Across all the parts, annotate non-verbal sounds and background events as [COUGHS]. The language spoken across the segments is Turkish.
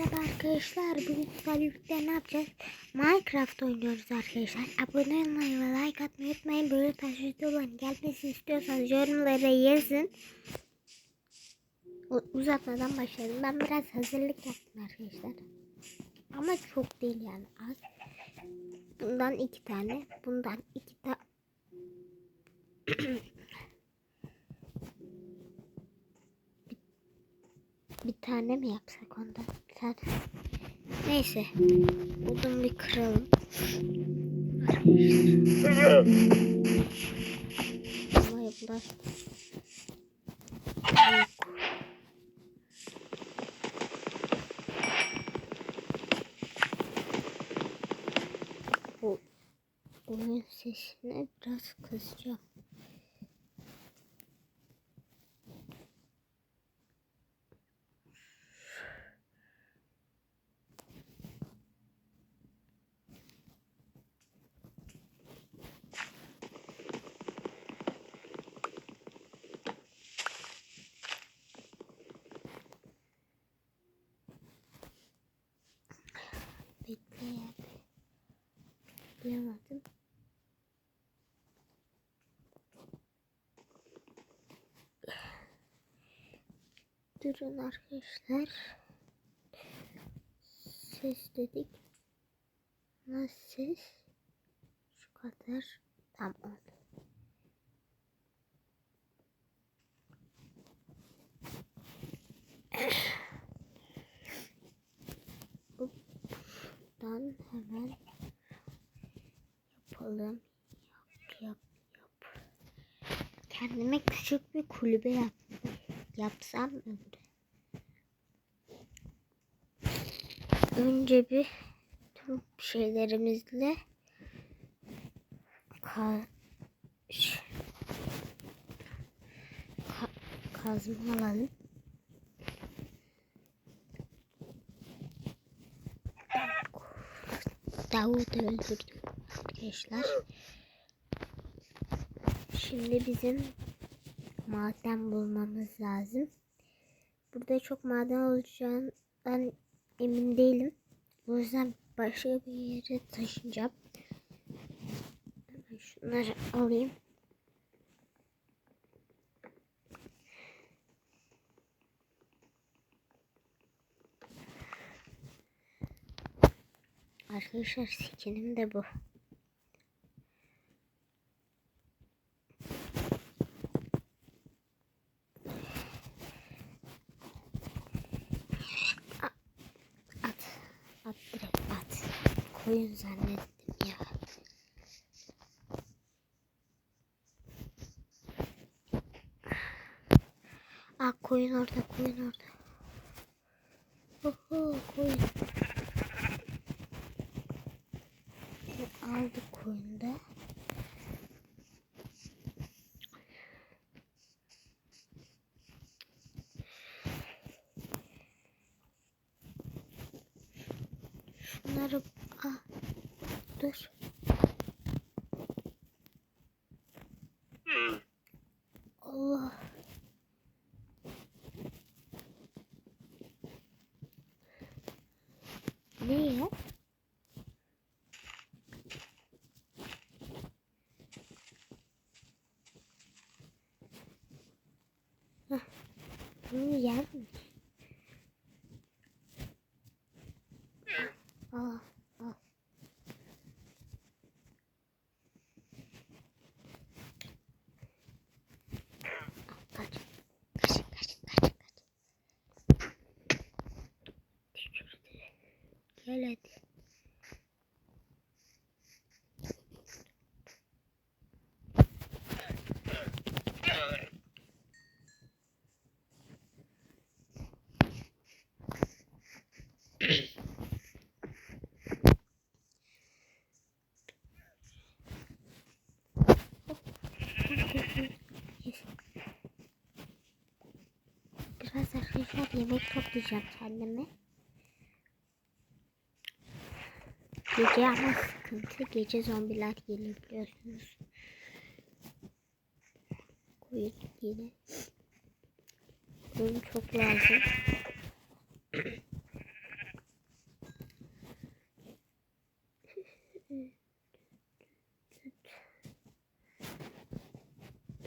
Merhaba arkadaşlar. Bugün birlikte ne yapacağız? Minecraft oynuyoruz arkadaşlar. Abone olmayı ve like atmayı unutmayın. Böyle tarz videoların gelmesini istiyorsanız yorumlara yazın. Uzatmadan başlayalım. Ben biraz hazırlık yaptım arkadaşlar. Ama çok değil yani az. Bundan iki tane. Bundan iki tane. [COUGHS] Bir tane mi yapsak ondan? Tane. Neyse. Odun bir kıralım. Ama yapılar. Bu oyun sesine biraz kızacağım. Bekleyemedim. Durun arkadaşlar. Ses dedik. Nasıl ses? Şu kadar. Tamam. Buradan hemen yapalım. Yap yap yap. Kendime küçük bir kulübe yap, yapsam mı? Önce bir tüm şeylerimizle ka ka kazma alalım. Davut öldürdüm arkadaşlar. Şimdi bizim maden bulmamız lazım. Burada çok maden olacağından emin değilim. O yüzden başka bir yere taşınacağım. Hemen şunları alayım. Arkadaşlar skinim de bu. Koyun zannettim ya. Aa koyun orada koyun orada. Oho koyun. Aldık koyunu da. Şunları dur. Allah. Ne ya? Hah, Bunu yer mi? yemek toplayacağım kendime. Gece ama sıkıntı. Gece zombiler geliyor biliyorsunuz. Koyun yine. Koyun çok lazım.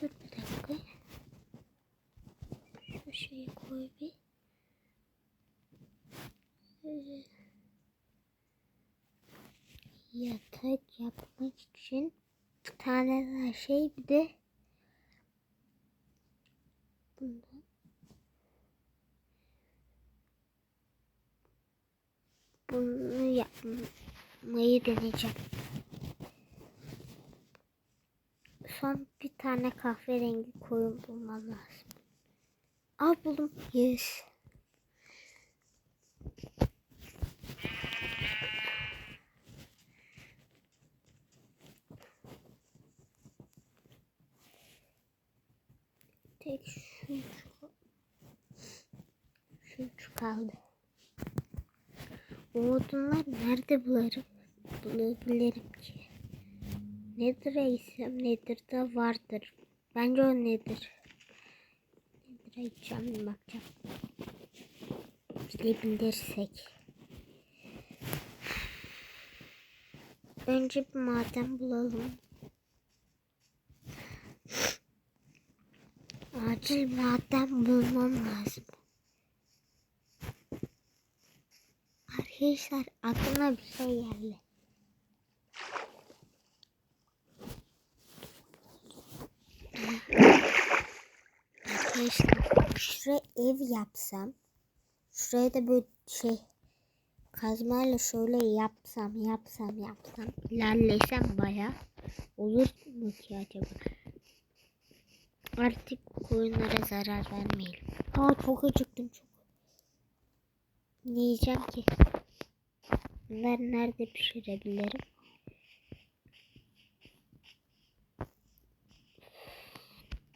Dur bir dakika. Şu şeyi koy bir. Yatak yapmak için bir tane daha şey bir de bundan bunu yapmayı deneyeceğim. Son bir tane kahverengi koyun bulmam lazım. Al buldum. Yes. Tek şu şu şu kaldı. O odunlar nerede bularım? Bulabilirim ki. Nedir isem nedir de vardır. Bence o nedir. Nedir bir bakacağım. Bilebilirsek. Önce bir maden bulalım. Acil maden bulmam lazım. Arkadaşlar aklıma bir şey geldi. Arkadaşlar şuraya ev yapsam şuraya da böyle şey kazmayla şöyle yapsam yapsam yapsam ilerlesem baya olur mu ki acaba? Artık koyunlara zarar vermeyelim. Aa çok acıktım çok. Ne yiyeceğim ki? Bunları nerede pişirebilirim?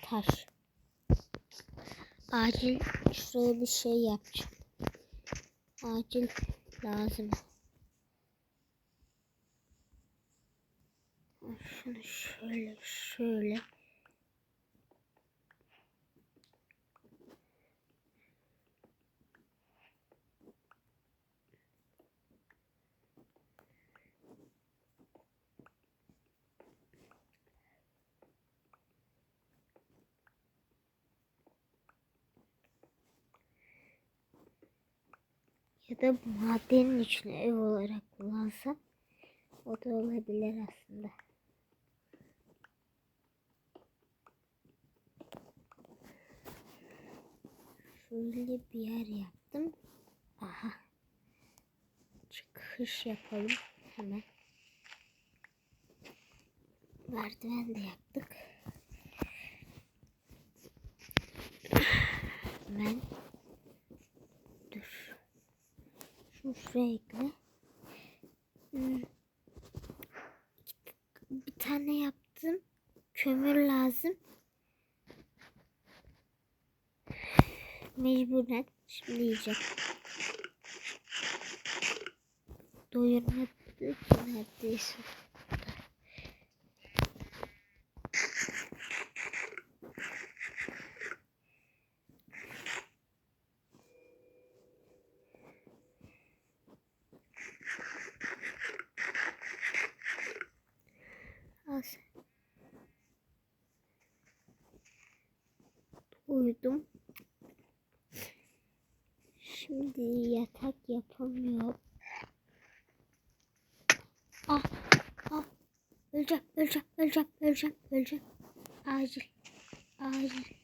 Taş. Acil şuraya bir şey yapacağım. Acil lazım. Şunu şöyle şöyle. Ya da madenin içine ev olarak kullansam o da olabilir aslında. Şöyle bir yer yaptım. Aha. Çıkış yapalım hemen. Merdiven de yaptık. Hemen dur. Ekle. Hmm. Bir tane yaptım. Kömür lazım. Mecburen şimdi yiyeceğim. Doyurmadı ki neredeyse. Al sen. Uyudum. Şimdi yatak yapamıyorum. Ah, ah. Öleceğim, öleceğim, öleceğim, öleceğim, öleceğim. Acil, acil.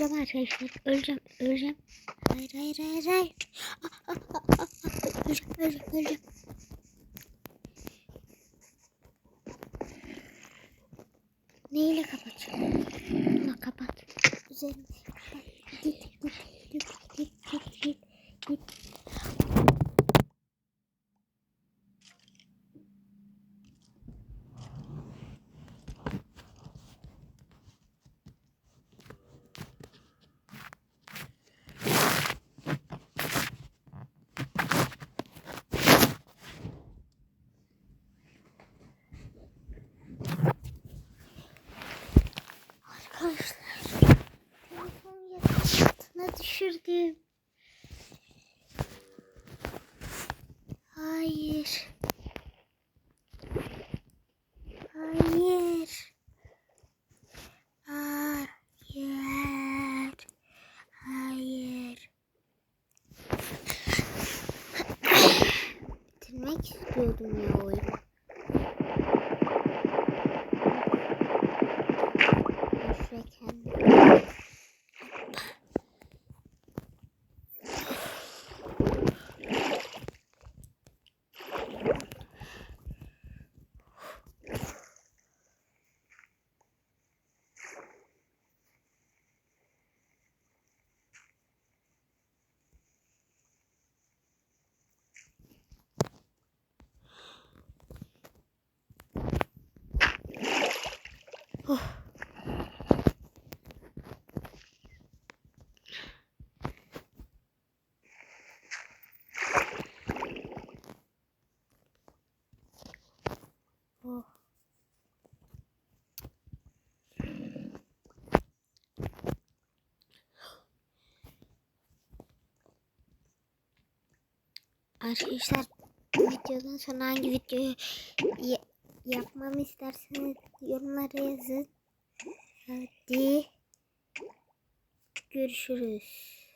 Öleceğim arkadaşlar, öleceğim, öleceğim. Hayır, hayır, hayır, hayır. Ah, ah, ah. Öleceğim, öleceğim, öleceğim. Neyle kapatacağım? Buna kapat. Üzerine Arkadaşlar telefonu yatağın altına düşürdüm. Hayır. Oh. Arkadaşlar bu videodan sonra hangi videoyu yapmamı isterseniz yorumlara yazın. Hadi görüşürüz.